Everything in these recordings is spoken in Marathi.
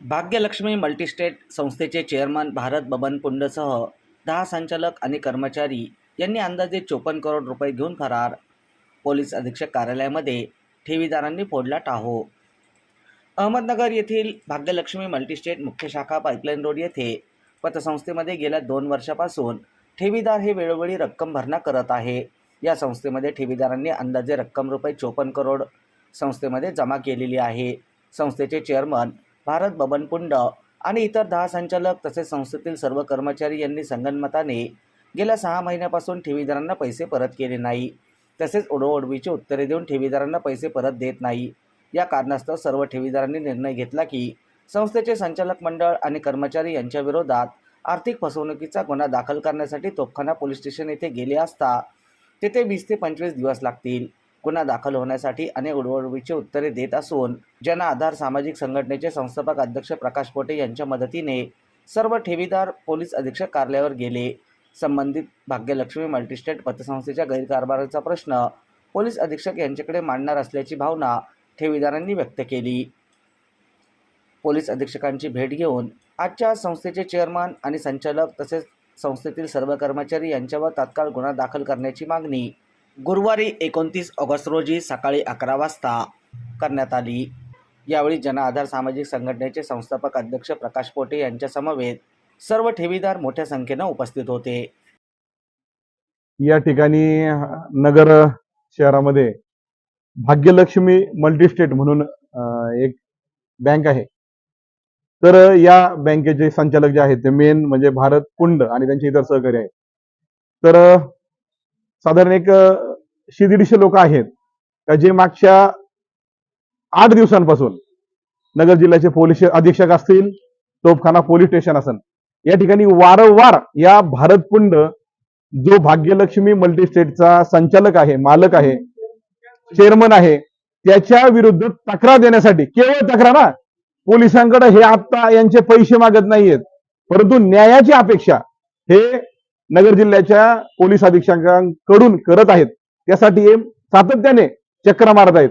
भाग्यलक्ष्मी मल्टीस्टेट संस्थेचे चेअरमन भारत बबन पुंडसह दहा संचालक आणि कर्मचारी यांनी अंदाजे चोपन्न करोड रुपये घेऊन फरार. पोलीस अधीक्षक कार्यालयामध्ये ठेवीदारांनी फोडला टाहो अहमदनगर येथील भाग्यलक्ष्मी मल्टीस्टेट मुख्य शाखा पाईपलाईन रोड येथे पतसंस्थेमध्ये गेल्या दोन वर्षापासून ठेवीदार हे वेळोवेळी रक्कम भरणा करत आहे. या संस्थेमध्ये ठेवीदारांनी अंदाजे रक्कम रुपये चोपन्न करोड संस्थेमध्ये जमा केलेली आहे. संस्थेचे चेअरमन भारत बबनकुंड आणि इतर दहा संचालक तसेच संस्थेतील सर्व कर्मचारी यांनी संगनमताने गेल्या सहा महिन्यापासून ठेवीदारांना पैसे परत केले नाही. तसेच ओढवओढवीची उत्तरे देऊन ठेवीदारांना पैसे परत देत नाही. या कारणास्तव सर्व ठेवीदारांनी निर्णय घेतला की संस्थेचे संचालक मंडळ आणि कर्मचारी यांच्या विरोधात आर्थिक फसवणुकीचा गुन्हा दाखल करण्यासाठी तोफखाना पोलीस स्टेशन येथे गेले असता तेथे वीस ते पंचवीस दिवस लागतील. गुन्हा दाखल होण्यासाठी अनेक उडवडवीची उत्तरे देत असून जन आधार सामाजिक संघटनेचे संस्थापक अध्यक्ष प्रकाश पोटे यांच्या मदतीने सर्व ठेवीदार पोलीस अधीक्षक कार्यालयावर गेले. संबंधित भाग्यलक्ष्मी मल्टीस्टेट पतसंस्थेच्या गैरकारभाराचा प्रश्न पोलीस अधीक्षक यांच्याकडे मांडणार असल्याची भावना ठेवीदारांनी व्यक्त केली. पोलीस अधीक्षकांची भेट घेऊन आजच्या संस्थेचे चेअरमन आणि संचालक तसेच संस्थेतील सर्व कर्मचारी यांच्यावर तात्काळ गुन्हा दाखल करण्याची मागणी गुरुवारी एकोणतीस ऑगस्ट रोजी सकाळी अकरा वाजता करण्यात आली. यावेळी जन आधार सामाजिक संघटनेचे संस्थापक अध्यक्ष प्रकाश पोटे यांच्यासमवेत सर्व ठेवीदार मोठ्या संख्येनं उपस्थित होते. या ठिकाणी नगर शहरामध्ये भाग्यलक्ष्मी मल्टीस्टेट म्हणून एक बँक आहे. तर या बँकेचे संचालक जे आहेत ते मेन म्हणजे भारत कुंड आणि त्यांचे इतर सहकारी आहेत. तर साधारण एक एकशे दीडशे लोक आहेत. का जे मागच्या आठ दिवसांपासून नगर जिल्ह्याचे पोलीस अधीक्षक असतील तोफखाना पोलीस स्टेशन असेल या ठिकाणी वारंवार या भारतपुंड जो भाग्यलक्ष्मी मल्टीस्टेटचा संचालक आहे मालक आहे चेअरमन आहे त्याच्या विरुद्ध तक्रार देण्यासाठी केवळ तक्रार ना पोलिसांकडे हे आता यांचे पैसे मागत नाहीयेत. परंतु न्यायाची अपेक्षा हे नगर जिल्ह्याच्या पोलीस अधीक्षकांकडून करत आहेत. त्यासाठी हे सातत्याने चक्र मारत आहेत.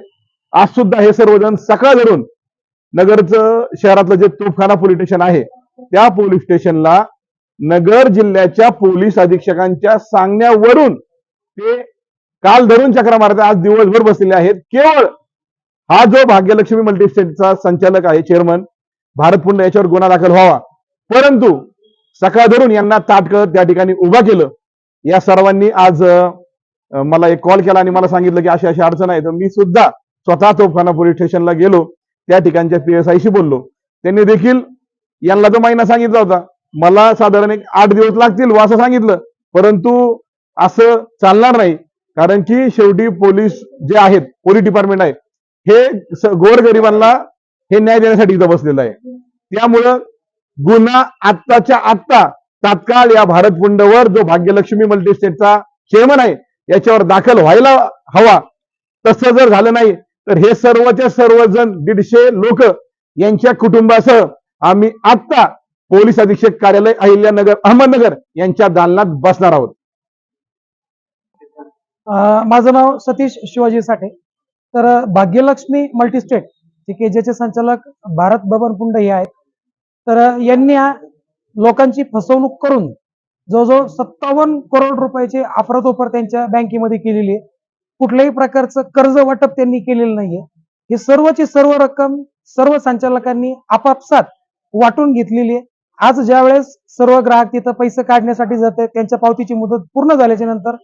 आज सुद्धा हे सर्वजण सकाळ धरून नगरचं शहरातलं जे तोफखाना पोलीस स्टेशन आहे त्या पोलीस स्टेशनला नगर जिल्ह्याच्या पोलीस अधीक्षकांच्या सांगण्यावरून ते काल धरून चक्र मारत आज दिवसभर बसलेले आहेत. केवळ हा जो भाग्यलक्ष्मी मल्टीस्टेटचा संचालक आहे चेअरमन भारत पुन्हा याच्यावर गुन्हा दाखल व्हावा. परंतु सकाळ धरून यांना ताटकळत त्या ठिकाणी उभा केलं. या सर्वांनी आज मला एक कॉल केला आणि मला सांगितलं की अशी अशी अडचण आहे. तर मी सुद्धा स्वतः तोफखाना पोलीस स्टेशनला गेलो. त्या ठिकाणच्या पी एस आयशी बोललो. त्यांनी देखील यांना जो महिना सांगितला होता मला साधारण एक आठ दिवस लागतील व असं सांगितलं. परंतु असं चालणार नाही. कारण की शेवटी पोलीस जे आहेत पोलीस डिपार्टमेंट आहे हे गोरगरिबांना हे न्याय देण्यासाठी इथं बसलेलं आहे. त्यामुळं गुन्हा आत्ताच्या आत्ता तात्काळ या भारत पुंडवर जो भाग्यलक्ष्मी मल्टीस्टेटचा चेअरमन आहे याच्यावर दाखल व्हायला हवा. तसं जर झालं नाही तर हे सर्वच्या सर्वजण दीडशे लोक यांच्या कुटुंबासह आम्ही आत्ता पोलीस अधीक्षक कार्यालय अहिल्यानगर अहमदनगर यांच्या दालनात बसणार आहोत. अं, माझं नाव सतीश शिवाजी साठे. तर भाग्यलक्ष्मी मल्टीस्टेट जे के ज्याचे संचालक भारत बबन पुंड हे आहेत. तर यांनी लोकांची फसवणूक करून जवळजवळ सत्तावन्न करोड रुपयाची अफरातोफर त्यांच्या बँकेमध्ये केलेली आहे. कुठल्याही प्रकारचं कर्ज वाटप त्यांनी केलेलं नाहीये. हे सर्वची सर्व रक्कम सर्व संचालकांनी आपापसात वाटून घेतलेली आहे. आज ज्या वेळेस सर्व ग्राहक तिथं पैसे काढण्यासाठी जाते त्यांच्या पावतीची मुदत पूर्ण झाल्याच्यानंतर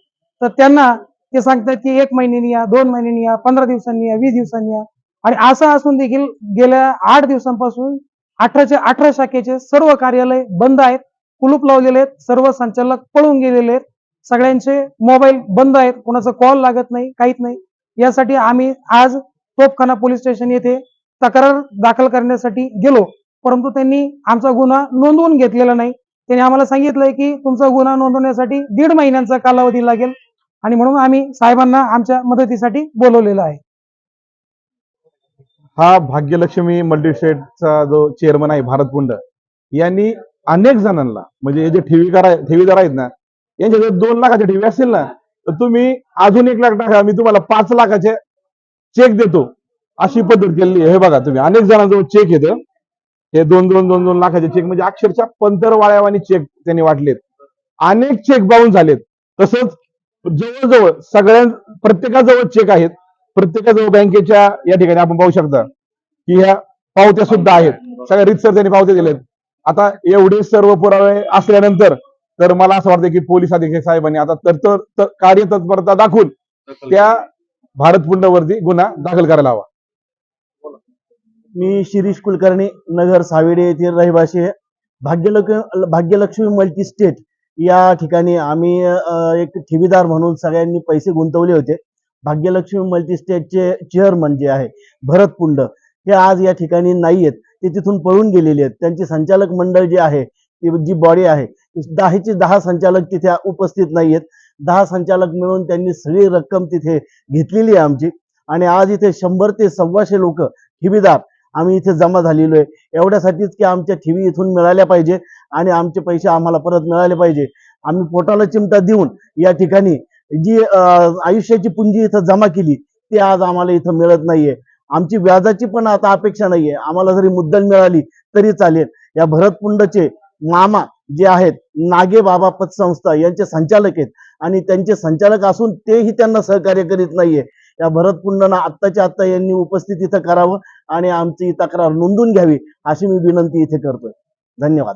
तर त्यांना ते सांगतात की एक महिन्यानी या दोन महिन्यांनी या पंधरा दिवसांनी या वीस दिवसांनी या. आणि असं असून देखील गेल्या आठ दिवसांपासून अठराच्या अठरा शाखेचे सर्व कार्यालय बंद आहेत. कुलूप लावलेले आहेत सर्व संचालक पळून गेलेले आहेत. सगळ्यांचे मोबाईल बंद आहेत कोणाचा कॉल लागत नाही काहीच नाही. यासाठी आम्ही आज तोपखाना पोलीस स्टेशन येथे तक्रार दाखल करण्यासाठी गेलो. परंतु त्यांनी आमचा गुन्हा नोंदवून घेतलेला नाही. त्यांनी आम्हाला सांगितलंय की तुमचा गुन्हा नोंदवण्यासाठी दीड महिन्यांचा कालावधी लागेल. आणि म्हणून आम्ही साहेबांना आमच्या मदतीसाठी बोलवलेलं आहे. हा भाग्यलक्ष्मी मल्टीस्टेटचा जो चेअरमन आहे भारत पुंड यांनी अनेक जणांना म्हणजे हे जे ठेवीदार आहे ठेवीदार आहेत ना यांच्या जर दोन लाखाच्या ठेवी असतील ना तर तुम्ही अजून एक लाख टाका मी तुम्हाला पाच लाखाचे चेक देतो. अशी पद्धत केलेली आहे. हे बघा तुम्ही अनेक जणांजवळ चेक येतं. हे दोन दोन दोन दोन लाखाचे चेक म्हणजे अक्षरशः पंतरवाळ्यावानी चेक त्यांनी वाटलेत. अनेक चेक बाउन्स झालेत. तसंच जवळजवळ सगळ्या प्रत्येकाजवळ चेक आहेत. प्रत्येकाजवळ बँकेच्या या ठिकाणी आपण पाहू शकता की ह्या पावत्या सुद्धा आहेत. सगळ्या रितसर त्यांनी पावत्या दिल्यात. आता एवढे सर्व पुरावे असल्यानंतर तर मला असं वाटतं की पोलीस अधीक्षक साहेबांनी आता तर तर- कार्यतत्परता दाखवून त्या भारत पुंडवरती गुन्हा दाखल करायला हवा. मी शिरीष कुलकर्णी नगर सावेडे येथील रहिवासी आहे. भाग्यलक भाग्यलक्ष्मी मल्टी स्टेट या ठिकाणी आम्ही एक ठेवीदार म्हणून सगळ्यांनी पैसे गुंतवले होते. भाग्यलक्ष्मी मल्टी स्टेटचे चेअरमन जे आहे भरत पुंड हे आज या ठिकाणी नाही आहेत ते तिथून पळून गेलेले आहेत. त्यांचे संचालक मंडळ जे आहे ती जी बॉडी आहे दहाचे दहा संचालक तिथे उपस्थित नाही आहेत दहा संचालक मिळून त्यांनी सगळी रक्कम तिथे घेतलेली आहे आमची. आणि आज इथे शंभर ते सव्वाशे लोक ठेवीदार आम्ही इथे जमा झालेलो आहे. एवढ्यासाठीच की आमच्या ठेवी इथून मिळाल्या पाहिजे आणि आमचे पैसे आम्हाला परत मिळाले पाहिजे. आम्ही पोटाला चिमटा देऊन या ठिकाणी जी आयुष्याची पुंजी इथं जमा केली ती आज आम्हाला इथं मिळत नाहीये. आमची व्याजाची पण आता अपेक्षा नाहीये. आम्हाला जरी मुद्दल मिळाली तरी चालेल. या भरतपुंडचे मामा जे आहेत नागे बाबा पतसंस्था यांचे संचालक आहेत. आणि त्यांचे संचालक असून तेही त्यांना सहकार्य करीत नाहीये. या भरतपुंडना आत्ताच्या आत्ता यांनी उपस्थित इथं करावं आणि आमची तक्रार नोंदून घ्यावी अशी मी विनंती इथे करतोय. धन्यवाद.